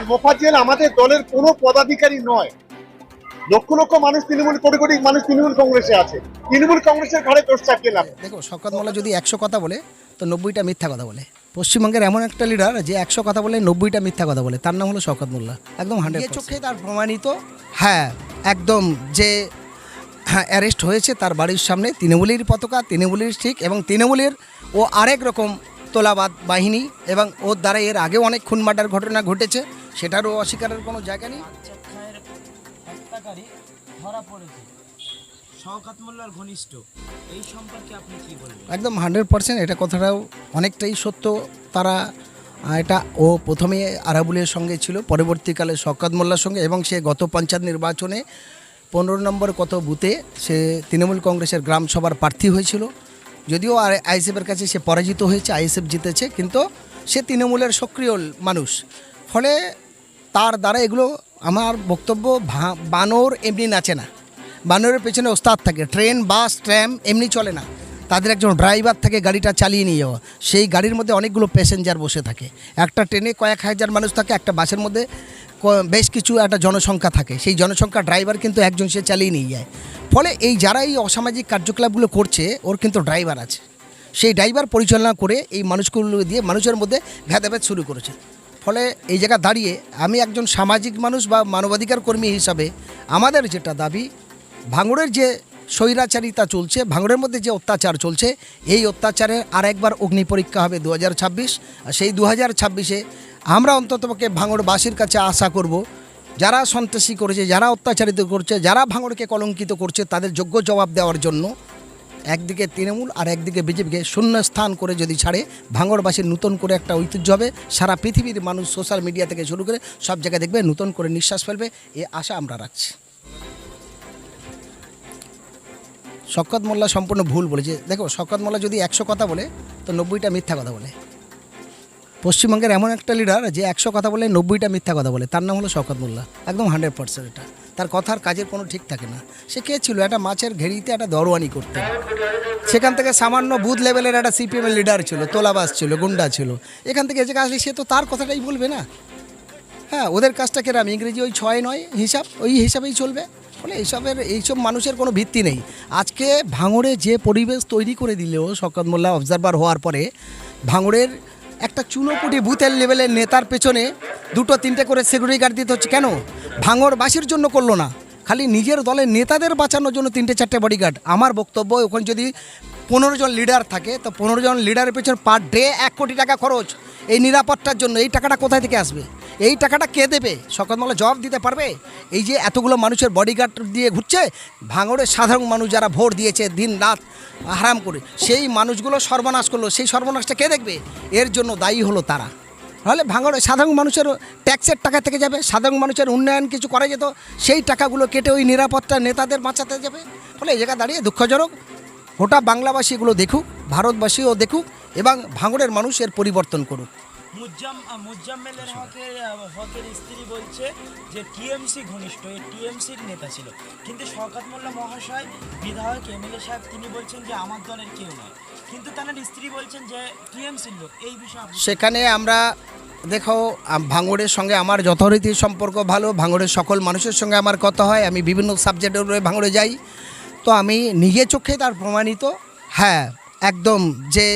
আর মোফাজ্জেল আমাদের দলের কোনো পদাধিকারী নয়। লক্ষ লক্ষ মানুষ তৃণমূল কোটি কোটি মানুষ তৃণমূল কংগ্রেসে আছে। তৃণমূল কংগ্রেসের ঘরে দোষ চাপিয়ে লাভ নেই। দেখো শওকত মোল্লা যদি একশো কথা বলে তো নব্বইটা মিথ্যা কথা বলে। পশ্চিমবঙ্গের এমন একটা লিডার যে একশো কথা বলে নব্বইটা মিথ্যা কথা বলে তার নাম হলো শওকত মোল্লা। একদম হান্ড্রেড চোখে তার প্রমাণিত? হ্যাঁ একদম যে হ্যাঁ অ্যারেস্ট হয়েছে তার বাড়ির সামনে তৃণমূলের পতাকা তৃণমূলের ঠিক এবং তৃণমূলের ও আরেক রকম তোলাবাদ বাহিনী এবং ওর দ্বারা এর আগেও অনেক খুন মার্ডার ঘটনা ঘটেছে। সেটারও অস্বীকারের কোনো জায়গা নেই? হত্যাকারী ধরা পড়েছে। শওকাত মোল্লার ঘনিষ্ঠ। এই সম্পর্কে আপনি কি বলবেন? একদম হান্ড্রেড পার্সেন্ট এটা কথাটাও অনেকটাই সত্য। তারা এটা ও প্রথমে আরাবুলের সঙ্গে ছিল পরবর্তীকালে শওকত মোল্লার সঙ্গে এবং সে গত পঞ্চায়েত নির্বাচনে পনেরো নম্বর কত বুথে সে তৃণমূল কংগ্রেসের গ্রাম সভার প্রার্থী হয়েছিল। যদিও আর আইএসএফের কাছে সে পরাজিত হয়েছে আইএসএফ জিতেছে কিন্তু সে তৃণমূলের সক্রিয় মানুষ। ফলে তার দ্বারা এগুলো আমার বক্তব্য বানর এমনি নাচে না। বানরের পেছনে ওস্তাদ থাকে, ট্রেন, বাস ট্রাম এমনি চলে না। তাদের একজন ড্রাইভার থাকে গাড়িটা চালিয়ে নিয়ে যাওয়া। সেই গাড়ির মধ্যে অনেকগুলো প্যাসেঞ্জার বসে থাকে। একটা ট্রেনে কয়েক হাজার মানুষ থাকে, একটা বাসের মধ্যে বেশ কিছু একটা জনসংখ্যা থাকে। সেই জনসংখ্যা ড্রাইভার কিন্তু একজন সে চালিয়ে নিয়ে যায়। ফলে এই যারা এই অসামাজিক কার্যকলাপগুলো করছে, ওর কিন্তু ড্রাইভার আছে। সেই ড্রাইভার পরিচালনা করে এই মানুষগুলো দিয়ে মানুষের মধ্যে ভেদাভেদ শুরু করেছে। ফলে এই জায়গা দাঁড়িয়ে আমি একজন সামাজিক মানুষ বা মানবাধিকার কর্মী হিসাবে আমাদের যেটা দাবি, ভাঙড়ের যে স্বৈরাচারিতা চলছে, ভাঙড়ের মধ্যে যে অত্যাচার চলছে, এই অত্যাচারে আর একবার অগ্নি পরীক্ষা হবে দু হাজার ছাব্বিশ। আর সেই দু হাজার ছাব্বিশে আমরা অন্ততপক্ষে ভাঙড়বাসীর কাছে আশা করব, যারা সন্ত্রাসী করেছে, যারা অত্যাচারিত করছে, যারা ভাঙড়কে কলঙ্কিত করছে, তাদের যোগ্য জবাব দেওয়ার জন্য একদিকে তৃণমূল আর একদিকে বিজেপিকে শূন্য স্থান করে যদি ছাড়ে ভাঙড়বাসীর নতুন করে একটা ঐতিহ্য হবে। সারা পৃথিবীর মানুষ সোশ্যাল মিডিয়া থেকে শুরু করে সব জায়গায় দেখবে নতুন করে নিঃশ্বাস ফেলবে। এ আশা আমরা রাখছি। শকত মোল্লা সম্পূর্ণ ভুল বলেছে। দেখো, শকত মোল্লা যদি একশো কথা বলে, তো নব্বইটা মিথ্যা কথা বলে। পশ্চিমবঙ্গের এমন একটা লিডার যে একশো কথা বলে নব্বইটা মিথ্যা কথা বলে। তার নাম হলো শওকত মোল্লা। একদম হান্ড্রেড পার্সেন্ট এটা। তার কথার কাজের কোনো ঠিক থাকে না। সে কে ছিল? একটা মাছের ঘেরিতে একটা দরওয়ানি করতে। সেখান থেকে সামান্য বুথ লেভেলের একটা সিপিএমের লিডার ছিল তোলাবাস ছিল, গুন্ডা ছিল। এখান থেকে যে আসলে সে তো তার কথাটাই বলবে না। হ্যাঁ ওদের কাজটা কেরাম? ইংরেজি ওই ছয় নয় হিসাব, ওই হিসাবেই চলবে। ফলে এইসবের, এইসব মানুষের কোনো ভিত্তি নেই। আজকে ভাঙড়ে যে পরিবেশ তৈরি করে দিলেও শকত মোল্লা অবজারভার হওয়ার পরে ভাঙড়ের একটা চুনোপুটি বুথের লেভেলের নেতার পেছনে দুটো তিনটে করে সিকিউরিটি গার্ড দিতে হচ্ছে। কেন? ভাঙড়বাসীর জন্য করল না। খালি নিজের দলের নেতাদের বাঁচানোর জন্য তিনটে চারটে বডিগার্ড আমার বক্তব্য, ওখানে যদি পনেরো জন লিডার থাকে, তো পনেরো জন লিডারের পেছনে পার ডে এক কোটি টাকা খরচ। এই নিরাপত্তার জন্য এই টাকাটা কোথায় থেকে আসবে? এই টাকাটা কে দেবে? সকলমালা জবাব দিতে পারবে? এই যে এতগুলো মানুষের বডিগার্ড দিয়ে ঘুরছে, ভাঙড়ের সাধারণ মানুষ যারা ভোট দিয়েছে দিন রাত হারাম করে, সেই মানুষগুলো সর্বনাশ করল। সেই সর্বনাশটা কে দেখবে? এর জন্য দায়ী হলো তারা। তাহলে ভাঙড়ে সাধারণ মানুষের ট্যাক্সের টাকা থেকে যাবে, সাধারণ মানুষের উন্নয়ন কিছু করা যেত, সেই টাকাগুলো কেটে ওই নিরাপত্তা নেতাদের বাঁচাতে যাবে। ফলে এই জায়গা দাঁড়িয়ে দুঃখজনক, গোটা বাংলাবাসীগুলো দেখুক, ভারতবাসীও দেখুক এবং ভাঙড়ের মানুষ এর পরিবর্তন করুক। মুজ্জাম মুজ্জাম্মেলের হকের হকের স্ত্রী বলছে যে টিএমসি ঘনিষ্ঠ এই টিএমসির নেতা ছিল। কিন্তু শওকত মোল্লা মহাশয় বিধায়ক এমএলএ সাহেব তিনি বলছেন যে আমার দলের কেউ নয়। কিন্তু তার স্ত্রী বলছেন যে টিএমসির লোক এই বিষয়ে সেখানে আমরা দেখো ভাঙড়ের সঙ্গে আমার যথারীতি সম্পর্ক ভালো ভাঙড়ের সকল মানুষের সঙ্গে আমার কথা হয় আমি বিভিন্ন সাবজেক্টের উপরে ভাঙড়ে যাই। তো আমি নিজে চোখে তার প্রমাণিত। হ্যাঁ একদম যে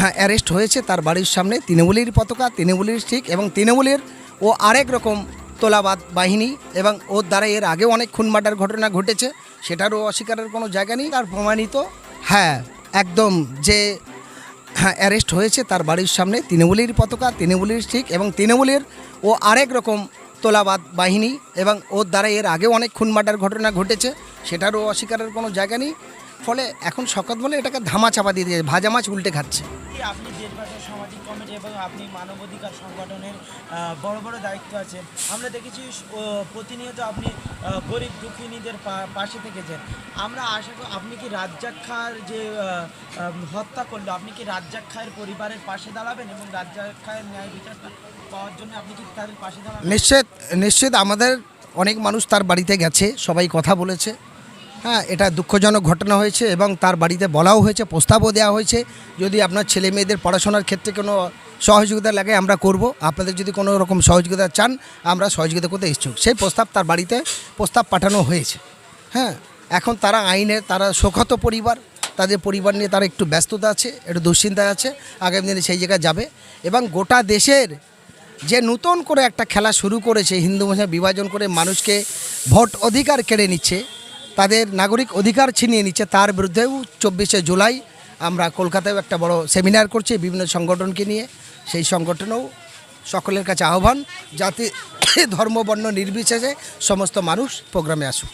হ্যাঁ অ্যারেস্ট হয়েছে তার বাড়ির সামনে। তৃণমূলের পতাকা তৃণমূলের ঠিক এবং তৃণমূলের ও আরেক রকম তোলাবাদ বাহিনী এবং ওর দ্বারা এর আগেও অনেক খুন মাটার ঘটনা ঘটেছে সেটারও অস্বীকারের কোনো জায়গা নেই। তার প্রমাণিত? হ্যাঁ একদম যে হ্যাঁ অ্যারেস্ট হয়েছে তার বাড়ির সামনে তৃণমূলের পতাকা তৃণমূলের ঠিক এবং তৃণমূলের ও আরেক রকম তোলাবাদ বাহিনী এবং ওর দ্বারা এর আগেও অনেক খুন মাটার ঘটনা ঘটেছে। সেটারও অস্বীকারের কোনো জায়গা নেই। ফলে এখন শকত বলে এটাকে ধামা চাপা দিয়ে দিয়েছে ভাজা মাছ উল্টে খাচ্ছে। আপনি দেশবাসী সামাজিক কমিটি এবং আপনি মানবাধিকার সংগঠনের বড় বড় দায়িত্ব আছে আমরা দেখেছি প্রতিনিয়ত আপনি গরিব দুঃখিনীদের পাশে থেকেছেন আমরা আশা করি আপনি কি রাজ্জাক খাঁর যে হত্যা করল আপনি কি রাজ্জাক খায়ের পরিবারের পাশে দাঁড়াবেন এবং রাজ্জাক খায়ের ন্যায় বিচারটা পাওয়ার জন্য আপনি কি তাদের পাশে দাঁড়াবেন? নিশ্চিত নিশ্চিত আমাদের অনেক মানুষ তার বাড়িতে গেছে সবাই কথা বলেছে। হ্যাঁ এটা দুঃখজনক ঘটনা হয়েছে এবং তার বাড়িতে বলাও হয়েছে, প্রস্তাবও দেওয়া হয়েছে। যদি আপনার ছেলে মেয়েদের পড়াশোনার ক্ষেত্রে কোনো সহযোগিতা লাগে, আমরা করব। আপনাদের যদি কোনো রকম সহযোগিতা চান, আমরা সহযোগিতা করতে ইচ্ছুক। সেই প্রস্তাব তার বাড়িতে প্রস্তাব পাঠানো হয়েছে। হ্যাঁ এখন তারা আইনে, তারা শোকত পরিবার, তাদের পরিবার নিয়ে তারা একটু ব্যস্ততা আছে, একটু দুশ্চিন্তায় আছে, আগামী দিনে সেই জায়গায় যাবে। এবং গোটা দেশের যে নতুন করে একটা খেলা শুরু করেছে, হিন্দু মুসলিম বিভাজন করে মানুষকে ভোট অধিকার কেড়ে নিচ্ছে তাদের নাগরিক অধিকার ছিনিয়ে নিচ্ছে। তার বিরুদ্ধেও চব্বিশে জুলাই আমরা কলকাতায় একটা বড় সেমিনার করছি বিভিন্ন সংগঠনকে নিয়ে। সেই সংগঠনেও সকলের কাছে আহ্বান, যাতে ধর্ম, বর্ণ নির্বিশেষে সমস্ত মানুষ প্রোগ্রামে আসুক।